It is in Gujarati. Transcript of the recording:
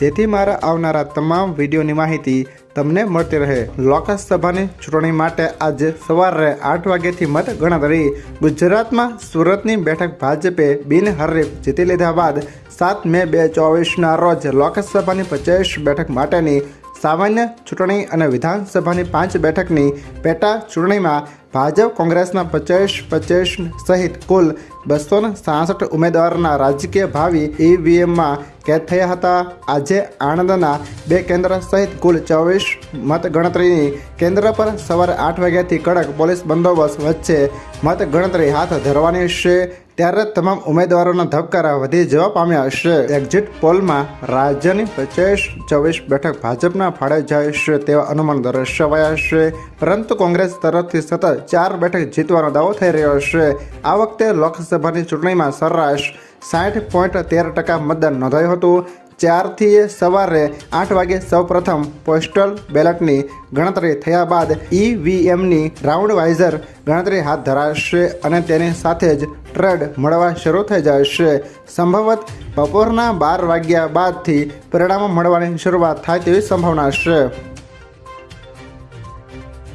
જેથી મારા આવનારા તમામ વિડીયોની માહિતી તમને મળતી રહે. લોકસભાની ચૂંટણી માટે આજે સવારે આઠ વાગ્યાથી મત ગણતરી. ગુજરાતમાં સુરતની બેઠક ભાજપે બિનહરીફ જીતી લીધા બાદ સાત મે બે ચોવીસના રોજ લોકસભાની પચાસ બેઠક માટેની સામાન્ય ચૂંટણી અને વિધાનસભાની પાંચ બેઠકની પેટા ચૂંટણીમાં ભાજપ કોંગ્રેસના પચાસ પચાસ સહિત કુલ બસો સાસઠ ઉમેદવારના રાજકીય ભાવિ ઈવીએમમાં કેદ થયા હતા. આજે આણંદના બે કેન્દ્ર સહિત કુલ ચોવીસ મતગણતરીની કેન્દ્ર પર સવારે આઠ વાગ્યાથી કડક પોલીસ બંદોબસ્ત વચ્ચે મતગણતરી હાથ ધરવાની છે. ત્યારે તમામ ઉમેદવારોના ધબકારા વધી જવા પામ્યા છે. એક્ઝિટ પોલમાં રાજ્યની પચીસ ચોવીસ બેઠક ભાજપના ફાળે જાય છે તેવા અનુમાન દર્શાવાયા છે. પરંતુ કોંગ્રેસ તરફથી સતત ચાર બેઠક જીતવાનો દાવો થઈ રહ્યો છે. આ વખતે લોકસભાની ચૂંટણીમાં સરેરાશ સાઠ પોઈન્ટ તેર ટકા મતદાન નોંધાયું હતું. ચારથી સવારે આઠ વાગે સૌપ્રથમ પોસ્ટલ બેલેટની ગણતરી થયા બાદ ઈવીએમની રાઉન્ડ વાઇઝર ગણતરી હાથ ધરાશે અને તેની સાથે જ ટ્રેડ મળવા શરૂ થઈ જશે. સંભવત બપોરના બાર વાગ્યા બાદથી પરિણામો મળવાની શરૂઆત થાય તેવી સંભાવના છે.